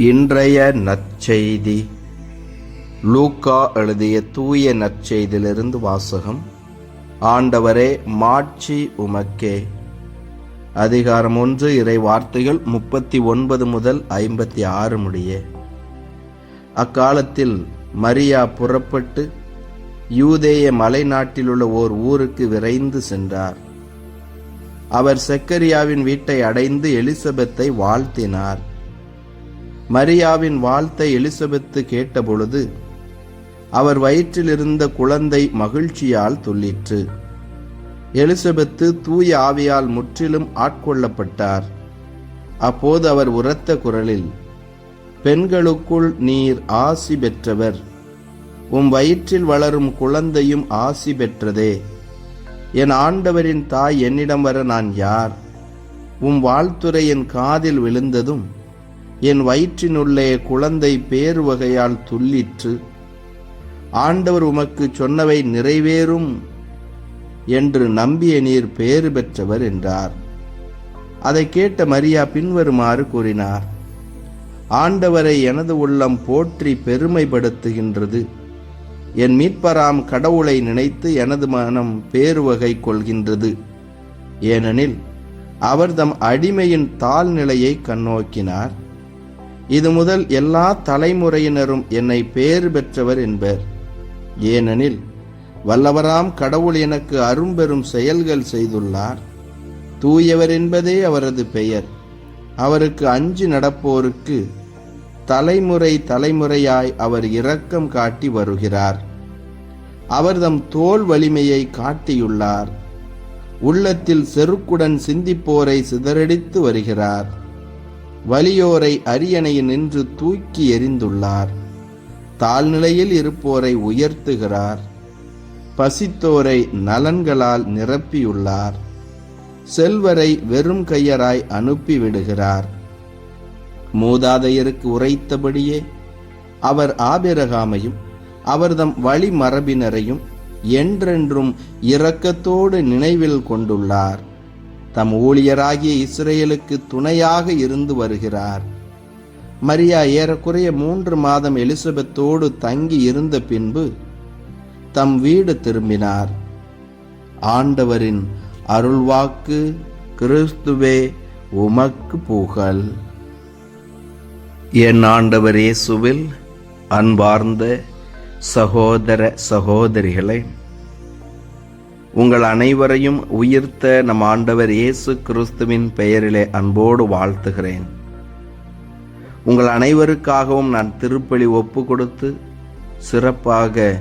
இன்றைய நற்செய்தி. லூக்கா எழுதிய தூய நற்செய்தியிலிருந்து வாசகம். ஆண்டவரே மாட்சி உமக்கே. அதிகாரம் ஒன்று இறை வார்த்தைகள் முப்பத்தி ஒன்பது முதல் ஐம்பத்தி ஆறு முடிய. அக்காலத்தில் மரியா புறப்பட்டு யூதேய மலைநாட்டிலுள்ள ஓர் ஊருக்கு விரைந்து சென்றார். அவர் செக்கரியாவின் வீட்டை அடைந்து எலிசபெத்தை வாழ்த்தினார். மரியாவின் வாழ்த்தை எலிசபெத்து கேட்டபொழுது அவர் வயிற்றில் இருந்த குழந்தை மகிழ்ச்சியால் துள்ளிற்று. எலிசபெத்து தூய ஆவியால் முற்றிலும் ஆட்கொள்ளப்பட்டார். அப்போது அவர் உரத்த குரலில் பெண்களுக்குள் நீர் ஆசி பெற்றவர். உம் வயிற்றில் வளரும் குழந்தையும் ஆசி பெற்றதே. என் ஆண்டவரின் தாய் என்னிடம் வர நான் யார்? உம் வாழ்த்துறை என் காதில் விழுந்ததும் என் வயிற்றினுள்ளே குழந்தை பேறு வகையால் துள்ளிற்று. ஆண்டவர் உமக்கு சொன்னவை நிறைவேறும் என்று நம்பிய நீர் பேறு பெற்றவர் என்றார். அதை கேட்ட மரியா பின்வருமாறு கூறினார் ஆண்டவரை எனது உள்ளம் போற்றி பெருமைப்படுத்துகின்றது. என் மீட்பராம் கடவுளை நினைத்து எனது மனம் பேருவகை கொள்கின்றது. ஏனெனில் அவர் தம் அடிமையின் தாழ்நிலையை கண்ணோக்கினார். இது முதல் எல்லா தலைமுறையினரும் என்னை பேறு பெற்றவர் என்பர். ஏனெனில் வல்லவராம் கடவுள் எனக்கு அரும்பெரும் செயல்கள் செய்துள்ளார். தூயவர் என்பதே அவரது பெயர். அவருக்கு அஞ்சு நடப்போருக்கு தலைமுறை தலைமுறையாய் அவர் இரக்கம் காட்டி வருகிறார். அவர் தம் தோல் வலிமையை காட்டியுள்ளார். உள்ளத்தில் செருக்குடன் சிந்திப்போரை சிதறடித்து வருகிறார். வலியோரை அரியணையில் நின்று தூக்கி எறிந்துள்ளார். தாழ்நிலையில் இருப்போரை உயர்த்துகிறார். பசித்தோரை நலன்களால் நிரப்பியுள்ளார். செல்வரை வெறும் கையராய் அனுப்பிவிடுகிறார். மூதாதையருக்கு உரைத்தபடியே அவர் ஆபிரகாமையும் அவர்தம் வழிமரபினரையும் என்றென்றும் இரக்கத்தோடு நினைவில் கொண்டுள்ளார். தம் ஊழியராகிய இஸ்ரேலுக்கு துணையாக இருந்து வருகிறார். மரியா ஏறக்குறைய மூன்று மாதம் எலிசபெத்தோடு தங்கி இருந்த பின்பு தம் வீடு திரும்பினார். ஆண்டவரின் அருள்வாக்கு கிறிஸ்துவே உமக்கு புகழ். என் ஆண்டவர் இயேசுவில் அன்பார்ந்த சகோதர சகோதரிகளை உங்கள் அனைவரையும் உயிர்த்த நம் ஆண்டவர் இயேசு கிறிஸ்துவின் பெயரிலே அன்போடு வாழ்த்துகிறேன். உங்கள் அனைவருக்காகவும் நான் திருப்பலி ஒப்பு கொடுத்து சிறப்பாக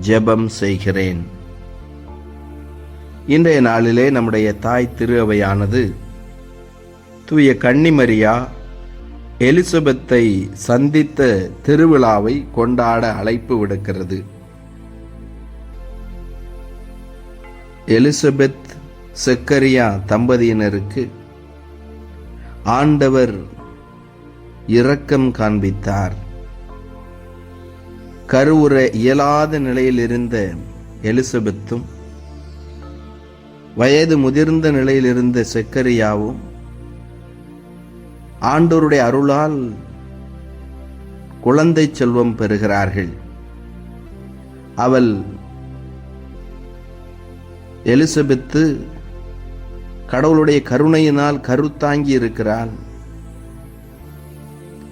ஜெபம் செய்கிறேன். இன்றைய நாளிலே நம்முடைய தாய் திரு அவையானது தூய கன்னிமரியா எலிசபெத்தை சந்தித்த திருவிழாவை கொண்டாட அழைப்பு விடுக்கிறது. எலிசபெத் செக்கரியா தம்பதியினருக்கு ஆண்டவர் இரக்கம் காண்பித்தார். கருவுற இயலாத நிலையில் இருந்த எலிசபெத்தும் வயது முதிர்ந்த நிலையில் இருந்த செக்கரியாவும் ஆண்டோருடைய அருளால் குழந்தை செல்வம் பெறுகிறார்கள். அவள் எலிசபெத்து கடவுளுடைய கருணையினால் கருத்தாங்கி இருக்கிறாள்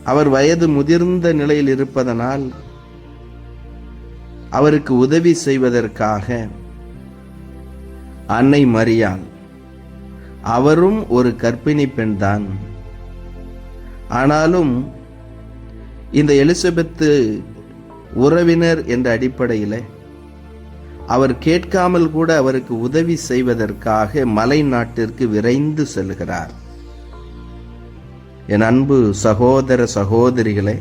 அவர் வயது முதிர்ந்த நிலையில் இருப்பதனால் அவருக்கு உதவி செய்வதற்காக அன்னை மரியாள் அவரும் ஒரு கர்ப்பிணி பெண்தான். ஆனாலும் இந்த எலிசபெத்து உறவினர் என்ற அடிப்படையில் அவர் கேட்காமல் கூட அவருக்கு உதவி செய்வதற்காக மலை நாட்டிற்கு விரைந்து செல்கிறார். என் அன்பு சகோதர சகோதரிகளே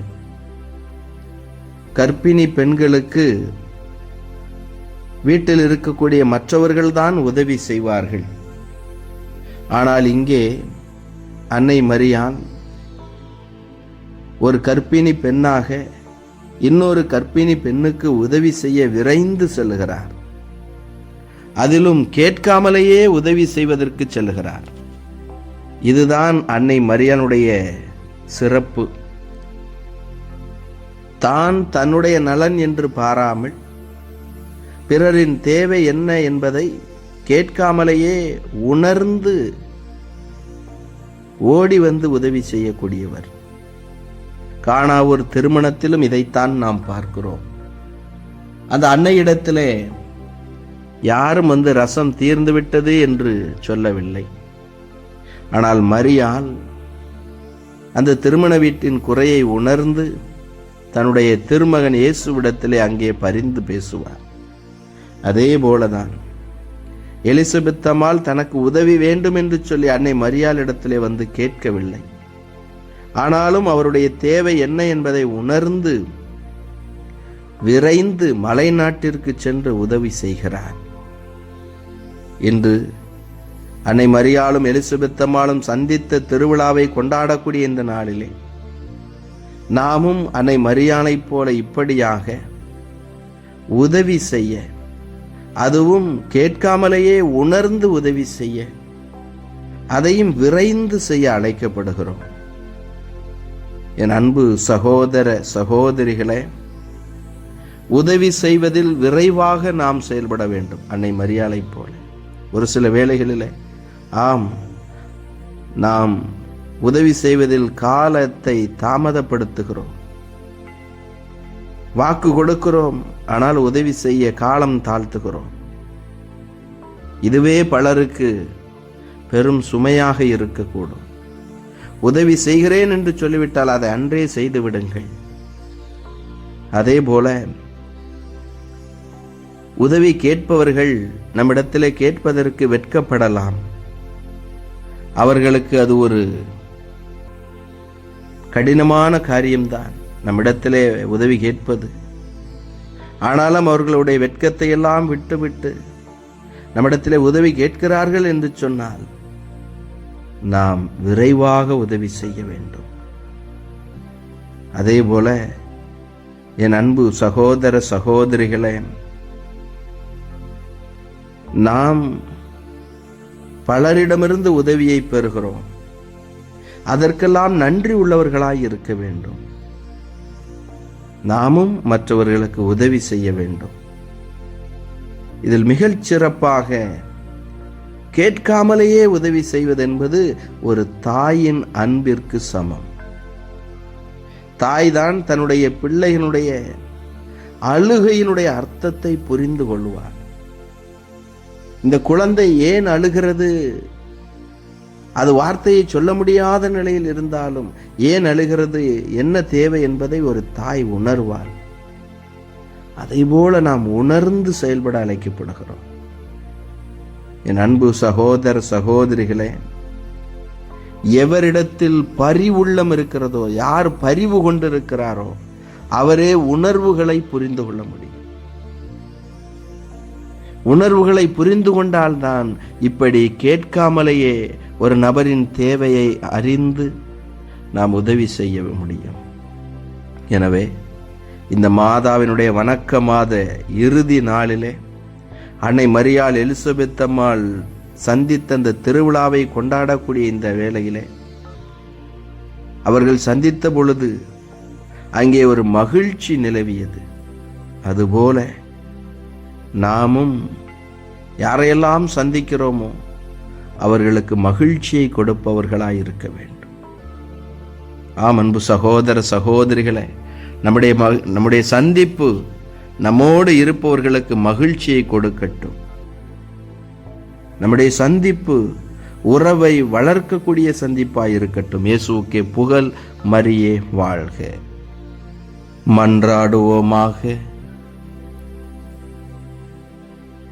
கர்ப்பிணி பெண்களுக்கு வீட்டில் இருக்கக்கூடிய மற்றவர்கள்தான் உதவி செய்வார்கள். ஆனால் இங்கே அன்னை மரியான் ஒரு கர்ப்பிணி பெண்ணாக இன்னொரு கர்ப்பிணி பெண்ணுக்கு உதவி செய்ய விரைந்து செல்கிறார். அதிலும் கேட்காமலேயே உதவி செய்வதற்கு செல்கிறார் இதுதான் அன்னை மரியானுடைய சிறப்பு. தான் தன்னுடைய நலன் என்று பாராமல் பிறரின் தேவை என்ன என்பதை கேட்காமலேயே உணர்ந்து ஓடி வந்து உதவி செய்யக்கூடியவர். காணாவூர் திருமணத்திலும் இதைத்தான் நாம் பார்க்கிறோம். அந்த அன்னையிடத்திலே யாரும் வந்து ரசம் தீர்ந்து விட்டது என்று சொல்லவில்லை. ஆனால் மரியால் அந்த திருமண வீட்டின் குறையை உணர்ந்து தன்னுடைய திருமகன் இயேசுவிடத்திலே அங்கே பரிந்து பேசுவார். அதே போலதான் எலிசபெத் அம்மாள் தனக்கு உதவி வேண்டும் என்று சொல்லி அன்னை மரியாளிடத்திலே வந்து கேட்கவில்லை. ஆனாலும் அவருடைய தேவை என்ன என்பதை உணர்ந்து விரைந்து மலை நாட்டிற்கு சென்று உதவி செய்கிறார். இன்று அன்னை மரியாளும் எலிசபெத்தம்மாளும் சந்தித்த திருவிழாவை கொண்டாடக்கூடிய இந்த நாளிலே நாமும் அன்னை மரியாளைப் போல இப்படியாக உதவி செய்ய அதுவும் கேட்காமலேயே உணர்ந்து உதவி செய்ய அதையும் விரைந்து செய்ய அழைக்கப்படுகிறோம். என் அன்பு சகோதர சகோதரிகளே உதவி செய்வதில் விரைவாக நாம் செயல்பட வேண்டும் அன்னை மரியாளைப் போல. ஒரு சில வேலைகளில் ஆம் நாம் உதவி செய்வதில் காலத்தை தாமதப்படுத்துகிறோம். வாக்கு கொடுக்கிறோம் ஆனால் உதவி செய்ய காலம் தாழ்த்துகிறோம். இதுவே பலருக்கு பெரும் சுமையாக இருக்கக்கூடும். உதவி செய்கிறேன் என்று சொல்லிவிட்டால் அதை அன்றே செய்து விடுங்கள். அதே போல உதவி கேட்பவர்கள் நம்மிடத்திலே கேட்பதற்கு வெட்கப்படலாம். அவர்களுக்கு அது ஒரு கடினமான காரியம்தான். நம்மிடத்திலே உதவி கேட்பது. ஆனாலும் அவர்களுடைய வெட்கத்தை எல்லாம் விட்டுவிட்டு நம்மிடத்திலே உதவி கேட்கிறார்கள் என்று சொன்னால் நாம் விரைவாக உதவி செய்ய வேண்டும். அதே போல என் அன்பு சகோதர சகோதரிகளே நாம் பலரிடமிருந்து உதவியை பெறுகிறோம். அதற்கெல்லாம் நன்றி உள்ளவர்களாய் இருக்க வேண்டும். நாமும் மற்றவர்களுக்கு உதவி செய்ய வேண்டும். இதில் மிகச் சிறப்பாக கேட்காமலேயே உதவி செய்வதென்பது ஒரு தாயின் அன்பிற்கு சமம். தாய்தான் தன்னுடைய பிள்ளைகளுடைய அழுகையினுடைய அர்த்தத்தை புரிந்து கொள்வார். இந்த குழந்தை ஏன் அழுகிறது? அது வார்த்தையை சொல்ல முடியாத நிலையில் இருந்தாலும் ஏன் அழுகிறது? என்ன தேவை என்பதை ஒரு தாய் உணர்வார் அதை போல நாம் உணர்ந்து செயல்பட அழைக்கப்படுகிறோம். என் அன்பு சகோதர சகோதரிகளே எவரிடத்தில் பரிவுள்ளம் இருக்கிறதோ யார் பரிவு கொண்டிருக்கிறாரோ அவரே உணர்வுகளை புரிந்து கொள்ள முடியும். உணர்வுகளை புரிந்து கொண்டால்தான் இப்படி கேட்காமலேயே ஒரு நபரின் தேவையை அறிந்து நாம் உதவி செய்ய முடியும். எனவே இந்த மாதாவினுடைய வணக்க மாத இறுதி நாளிலே அன்னை மரியாள் எலிசபெத் அம்மாள் சந்தித்த அந்த திருவிழாவை கொண்டாடக்கூடிய இந்த வேளையிலே அவர்கள் சந்தித்த பொழுது அங்கே ஒரு மகிழ்ச்சி நிலவியது. அதுபோல நாமும் யாரையெல்லாம் சந்திக்கிறோமோ அவர்களுக்கு மகிழ்ச்சியை கொடுப்பவர்களாய் இருக்க வேண்டும். ஆம் அன்பு சகோதர சகோதரிகளை நம்முடைய ம- நம்முடைய சந்திப்பு நம்மோடு இருப்பவர்களுக்கு மகிழ்ச்சியை கொடுக்கட்டும். நம்முடைய சந்திப்பு உறவை வளர்க்கக்கூடிய சந்திப்பாக இருக்கட்டும் இயேசுக்கே புகழ் மரியே வாழ்க. மன்றாடுவோமாக.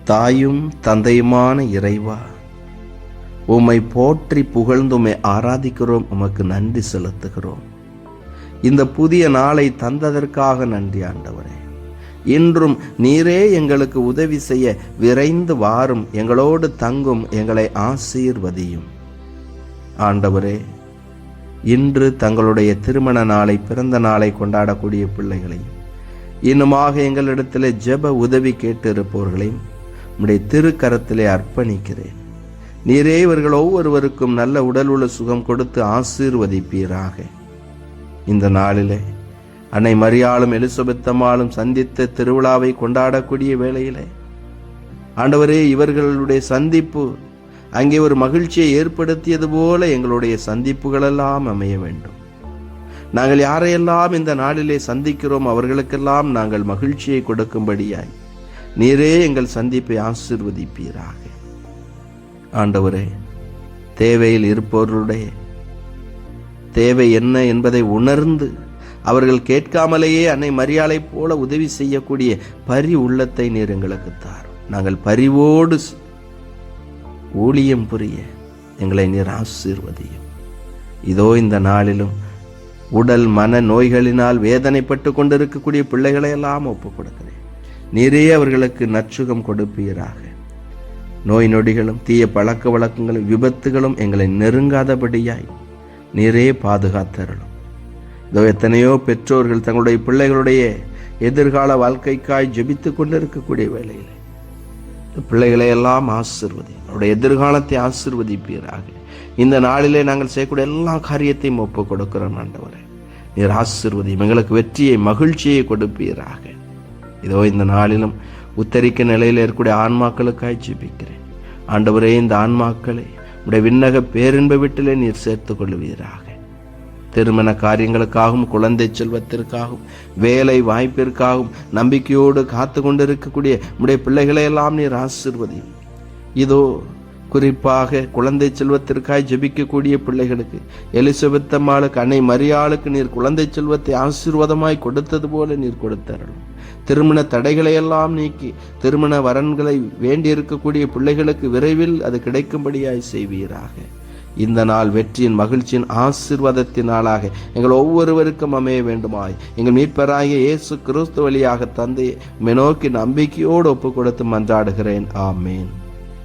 தாயும் தந்தையுமான இறைவா உம்மை போற்றி புகழ்ந்து உம்மை ஆராதிக்கிறோம் உமக்கு நன்றி செலுத்துகிறோம். இந்த புதிய நாளை தந்ததற்காக நன்றி ஆண்டவரே. இன்றும் நீரே எங்களுக்கு உதவி செய்ய விரைந்து வாரும் எங்களோடு தங்கும் எங்களை ஆசீர்வதியும். ஆண்டவரே இன்று தங்களுடைய திருமண நாளை பிறந்த நாளை கொண்டாடக்கூடிய பிள்ளைகளையும் இன்னுமாக எங்களிடத்தில் ஜெப உதவி கேட்டிருப்பவர்களையும் உம்முடைய திருக்கரத்திலே அர்ப்பணிக்கிறேன். நீரே இவர்கள் ஒவ்வொருவருக்கும் நல்ல உடல் உள்ள சுகம் கொடுத்து ஆசீர்வதிப்பீராக. இந்த நாளிலே அன்னை மரியாளும் எலிசபெத்தம்மாளும் சந்தித்த திருவிழாவை கொண்டாடக்கூடிய வேளையிலே ஆண்டவரே இவர்களுடைய சந்திப்பு அங்கே ஒரு மகிழ்ச்சியை ஏற்படுத்தியது போல எங்களுடைய சந்திப்புகளெல்லாம் அமைய வேண்டும். நாங்கள் யாரையெல்லாம் இந்த நாளிலே சந்திக்கிறோம் அவர்களுக்கெல்லாம் நாங்கள் மகிழ்ச்சியை கொடுக்கும்படியாய் நீரே எங்கள் சந்திப்பை ஆசிர்வதிப்பீராக. ஆண்டவரே தேவையில் இருப்பவர்களுடைய தேவை என்ன என்பதை உணர்ந்து அவர்கள் கேட்காமலேயே அன்னை மரியாதை போல உதவி செய்யக்கூடிய பரி உள்ளத்தை நீர் எங்களுக்கு தாரும் நாங்கள் பரிவோடு ஊழியம் புரிய எங்களை நீர் ஆசீர்வதியும். இதோ இந்த நாளிலும் உடல் மன நோய்களினால் வேதனைப்பட்டு கொண்டிருக்கக்கூடிய பிள்ளைகளை எல்லாம் ஒப்புக் கொடுக்கிறேன். நீரே அவர்களுக்கு நற்சுகம் கொடுப்பீராக. நோய் நொடிகளும் தீய பழக்க வழக்கங்களும் விபத்துகளும் எங்களை நெருங்காதபடியாய் நீரே பாதுகாத்தருளும். இதோ எத்தனையோ பெற்றோர்கள் தங்களுடைய பிள்ளைகளுடைய எதிர்கால வாழ்க்கைக்காய் ஜெபித்துக் கொண்டிருக்கக்கூடிய வேலையில் பிள்ளைகளை எல்லாம் ஆசிர்வதி அவருடைய எதிர்காலத்தை ஆசிர்வதிப்பீராக. இந்த நாளிலே நாங்கள் செய்யக்கூடிய எல்லா காரியத்தையும் ஒப்புக் கொடுக்கிறோம் ஆண்டவரே. நீர் ஆசிர்வதி எங்களுக்கு வெற்றியை மகிழ்ச்சியை கொடுப்பீராக. இதோ இந்த நாளிலும் உத்தரிக்க நிலையில் இருக்கக்கூடிய ஆன்மாக்களுக்காய் ஜெபிக்கிறேன் ஆண்டவரே இந்த ஆன்மாக்களை உடைய விண்ணக பேரின்ப வீட்டிலே நீர் சேர்த்துக் கொள்வீராக திருமண காரியங்களுக்காகவும் குழந்தை செல்வத்திற்காகவும் வேலை வாய்ப்பிற்காகவும் நம்பிக்கையோடு காத்து கொண்டிருக்கக்கூடிய உடைய பிள்ளைகளை எல்லாம் நீர் ஆசிர்வதி இதோ குறிப்பாக குழந்தை செல்வத்திற்காய் ஜெபிக்கக்கூடிய பிள்ளைகளுக்கு எலிசபெத்தம்மாளுக்கு அன்னை மரியாளுக்கு நீர் குழந்தை செல்வத்தை ஆசீர்வாதமாய் கொடுத்தது போல நீர் கொடுத்தரணும் திருமண தடைகளை எல்லாம் நீக்கி திருமண வரன்களை வேண்டியிருக்கக்கூடிய பிள்ளைகளுக்கு விரைவில் அது கிடைக்கும்படியாய் செய்வீராக. இந்த நாள் வெற்றியின் மகிழ்ச்சியின் ஆசீர்வாதத்தின் நாளாக எங்கள் ஒவ்வொருவருக்கும் அமைய வேண்டுமாய். எங்கள் மீட்பராகிய இயேசு கிறிஸ்து வழியாக தந்தை நோக்கி நம்பிக்கையோடு ஒப்பு கொடுத்து மன்றாடுகிறேன். ஆமேன்.